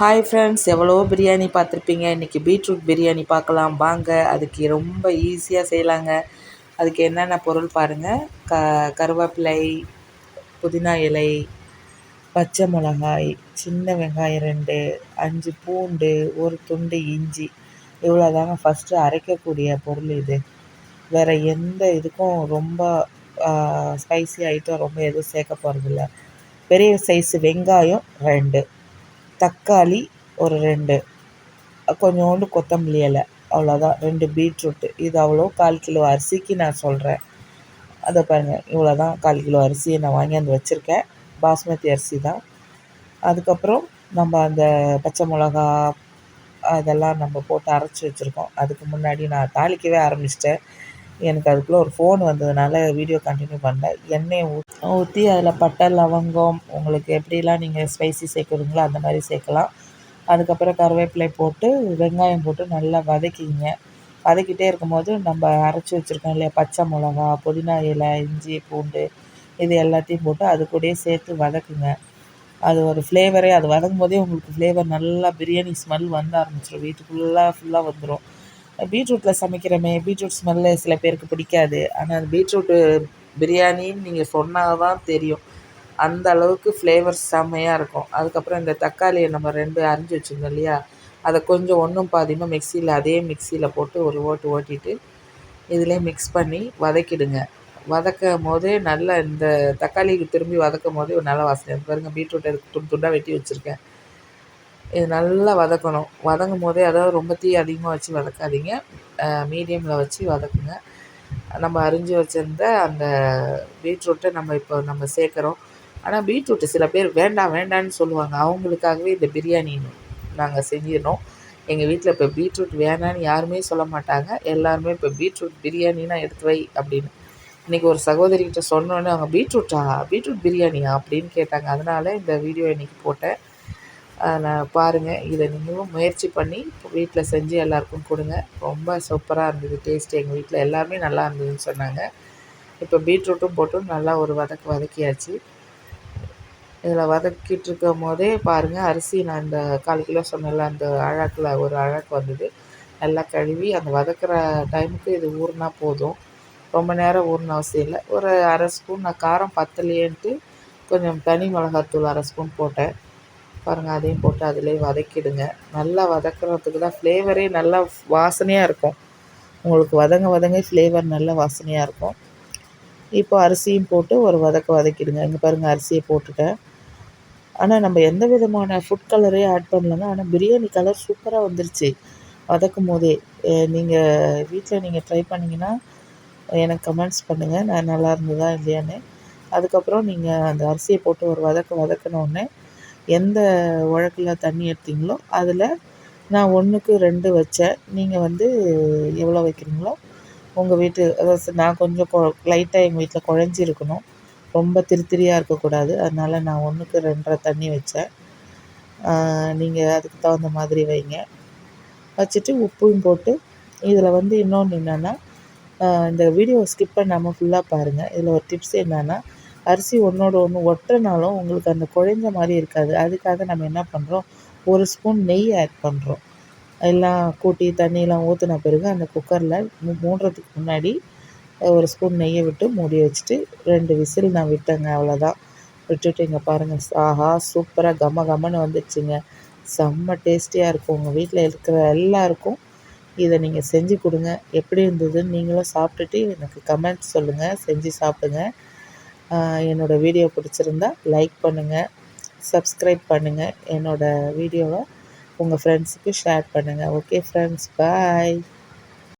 Hi friends எவ்வளோ பிரியாணி பார்த்துருப்பீங்க. இன்றைக்கி பீட்ரூட் பிரியாணி பார்க்கலாம். வாங்க அதுக்கு ரொம்ப ஈஸியாக செய்யலாங்க. அதுக்கு என்னென்ன பொருள் பாருங்கள் க கருவேப்பிலை புதினா இலை பச்சை மிளகாய் சின்ன வெங்காயம் ரெண்டு அஞ்சு பூண்டு ஒரு துண்டு இஞ்சி. இவ்வளோ தாங்க ஃபஸ்ட்டு அரைக்கக்கூடிய பொருள் இது. வேறு எந்த இதுக்கும் ரொம்ப ஸ்பைசி ஐட்டம் ரொம்ப எதுவும் சேர்க்க போகிறதில்ல பெரிய சைஸு வெங்காயம் ரெண்டு. தக்காளி ஒரு ரெண்டு. கொஞ்சோண்டு கொத்தமல்லி இலை அவ்வளோதான். ரெண்டு பீட்ரூட்டு. இது அவ்வளோ கால் கிலோ அரிசிக்கு நான் சொல்கிறேன் அதை பாருங்கள் இவ்வளோ தான் கால் கிலோ அரிசியை நான் வாங்கியாந்து வச்சுருக்கேன். பாஸ்மதி அரிசி தான். அதுக்கப்புறம் நம்ம அந்த பச்சை மிளகா அதெல்லாம் நம்ம போட்டு அரைச்சி வச்சுருக்கோம். அதுக்கு முன்னாடி நான் தாளிக்கவே ஆரம்பிச்சிட்டேன். எனக்கு அதுக்குள்ளே ஒரு ஃபோன் வந்ததுனால வீடியோ கண்டினியூ பண்ணல. எண்ணெயை ஊற்றி அதில் பட்டை லவங்கம் உங்களுக்கு எப்படிலாம் நீங்கள் ஸ்பைசி சேர்க்குறீங்களோ அந்த மாதிரி சேர்க்கலாம். அதுக்கப்புறம் கருவேப்பிலை போட்டு வெங்காயம் போட்டு நல்லா வதக்கிங்க. வதக்கிட்டே இருக்கும்போது நம்ம அரைச்சி வச்சுருக்கோம் இல்லையா பச்சை மிளகா புதினா இலை இஞ்சி பூண்டு இது எல்லாத்தையும் போட்டு அது கூடயே சேர்த்து வதக்குங்க. அது ஒரு ஃப்ளேவரே அது வதக்கும் போதே உங்களுக்கு ஃப்ளேவர் நல்லா பிரியாணி ஸ்மெல் வந்த ஆரம்பிச்சிடும் வீட்டுக்குள்ளே ஃபுல்லாக ஃபுல்லாக வந்துடும் பீட்ரூட்டில் சமைக்கிறோமே பீட்ரூட் ஸ்மெல்லு சில பேருக்கு பிடிக்காது. ஆனால் அது பீட்ரூட்டு பிரியாணின்னு நீங்கள் சொன்னால் தான் தெரியும். அந்த அளவுக்கு ஃப்ளேவர் செம்மையாக இருக்கும். அதுக்கப்புறம் இந்த தக்காளியை நம்ம ரெண்டு அரிஞ்சு வச்சுருந்தோம் இல்லையா? அதை கொஞ்சம் ஒன்றும் பாதியமாக மிக்சியில் அதே மிக்சியில் போட்டு ஒரு ஓட்டு ஓட்டிட்டு இதிலே மிக்ஸ் பண்ணி வதக்கிடுங்க. வதக்கும் போதே நல்லா இந்த தக்காளிக்கு திரும்பி வதக்கும் போதே ஒரு நல்ல வாசனை. பாருங்கள் பீட்ரூட்டை துண்டு துண்டாக வெட்டி வச்சுருக்கேன். இது நல்லா வதக்கணும். வதங்கும் போதே அதாவது ரொம்ப தீ அதிகமாக வச்சு வதக்காதீங்க. மீடியமில் வச்சு வதக்குங்க. நம்ம அரிஞ்சு வச்சுருந்த அந்த பீட்ரூட்டை நம்ம இப்போ நம்ம சேர்க்குறோம். ஆனால் பீட்ரூட்டு சில பேர் வேண்டாம் வேண்டான்னு சொல்லுவாங்க. அவங்களுக்காகவே இந்த பிரியாணி நாங்கள் செஞ்சிடணும் எங்கள் வீட்டில் இப்போ பீட்ரூட் வேணான்னு யாருமே சொல்ல மாட்டாங்க. எல்லாருமே இப்போ பீட்ரூட் பிரியாணினா எடுத்து வை அப்படின்னு. இன்றைக்கி ஒரு சகோதரிக்கிட்ட சொன்னோன்னே அவங்க பீட்ரூட்டா? பீட்ரூட் பிரியாணியா? அப்படின்னு கேட்டாங்க. அதனால் இந்த வீடியோ இன்றைக்கி போட்டேன். நான் பாருங்கள் இதை நீங்களும் முயற்சி பண்ணி வீட்டில் செஞ்சு எல்லாருக்கும் கொடுங்க. ரொம்ப சூப்பராக இருந்தது டேஸ்ட்டு எங்கள் வீட்டில் எல்லாமே நல்லா இருந்ததுன்னு சொன்னாங்க. இப்போ பீட்ரூட்டும் போட்டு நல்லா ஒரு வதக்கு வதக்கியாச்சு. இதில் வதக்கிட்டு இருக்கும் போதே பாருங்கள் அரிசி நான் இந்த கால் கிலோ சொன்னல அந்த அழகில் ஒரு அழகு வந்தது. நல்லா கழுவி அந்த வதக்கிற டைமுக்கு இது ஊறினா போதும். ரொம்ப நேரம் ஊறின அவசியம் இல்லை. ஒரு அரை ஸ்பூன் நான் காரம் பத்தலையேன்ட்டு கொஞ்சம் தனி மிளகாத்தூள் அரை ஸ்பூன் போட்டேன். பாருங்கள் அதையும் போட்டு அதிலே வதக்கிடுங்க. நல்லா வதக்கிறதுக்கு தான் ஃப்ளேவரே நல்லா வாசனையாக இருக்கும். உங்களுக்கு வதங்க வதங்க ஃப்ளேவர் நல்ல வாசனையாக இருக்கும். இப்போ அரிசியும் போட்டு ஒரு வதக்க வதக்கிடுங்க. இங்கே பாருங்கள் அரிசியை போட்டுட்டேன். ஆனால் நம்ம எந்த விதமான ஃபுட் கலரையும் ஆட் பண்ணலங்க ஆனால் பிரியாணி கலர் சூப்பராக வந்துருச்சு. வதக்கும் போதே நீங்கள் வீட்டில் நீங்கள் ட்ரை பண்ணிங்கன்னா எனக்கு கமெண்ட்ஸ் பண்ணுங்கள் நான் நல்லா இருந்ததா இல்லையான்னு. அதுக்கப்புறம் நீங்கள் அந்த அரிசியை போட்டு ஒரு வதக்க வதக்கினோடனே எந்த உழக்கில் தண்ணி எடுத்தீங்களோ அதில் நான் ஒன்றுக்கு ரெண்டு வச்சேன். நீங்கள் வந்து எவ்வளோ வைக்கிறீங்களோ உங்கள் வீட்டு அதாவது நான் கொஞ்சம் கொ லைட்டாக எங்கள் வீட்டில் குழஞ்சி ரொம்ப திருத்திரியாக இருக்கக்கூடாது. அதனால் நான் ஒன்றுக்கு ரெண்டரை தண்ணி வச்சேன். நீங்கள் அதுக்கு தகுந்த மாதிரி வைங்க. வச்சுட்டு உப்பும் போட்டு இதில் வந்து இன்னொன்று என்னென்னா இந்த வீடியோ ஸ்கிப் பண்ணாமல் ஃபுல்லாக பாருங்கள் இதில் ஒரு டிப்ஸ் என்னென்னா அரிசி ஒன்றோட ஒன்று ஒட்டுறனாலும் உங்களுக்கு அந்த குழைஞ்ச மாதிரி இருக்காது. அதுக்காக நம்ம என்ன பண்ணுறோம் ஒரு ஸ்பூன் நெய் ஆட் பண்ணுறோம் எல்லாம் கூட்டி தண்ணியெலாம் ஊற்றின பிறகு அந்த குக்கரில் மூடுறதுக்கு முன்னாடி ஒரு ஸ்பூன் நெய்யை விட்டு மூடி வச்சுட்டு ரெண்டு விசில் நான் விட்டேங்க அவ்வளோதான் விட்டுட்டு இங்கே பாருங்கள் ஆஹா சூப்பராக கம கமன்னு வந்துடுச்சுங்க செம்ம டேஸ்டியாக இருக்கும். உங்கள் வீட்டில் இருக்கிற எல்லாருக்கும் இதை நீங்கள் செஞ்சு கொடுங்க. எப்படி இருந்ததுன்னு நீங்களும் சாப்பிட்டுட்டு எனக்கு கமெண்ட் சொல்லுங்கள் செஞ்சு சாப்பிடுங்க. என்னோடய வீடியோ பிடிச்சிருந்தா லைக் பண்ணுங்கள் சப்ஸ்கிரைப் பண்ணுங்கள் என்னோடய வீடியோவை உங்கள் ஃப்ரெண்ட்ஸுக்கு ஷேர் பண்ணுங்கள் ஓகே ஃப்ரெண்ட்ஸ் பாய்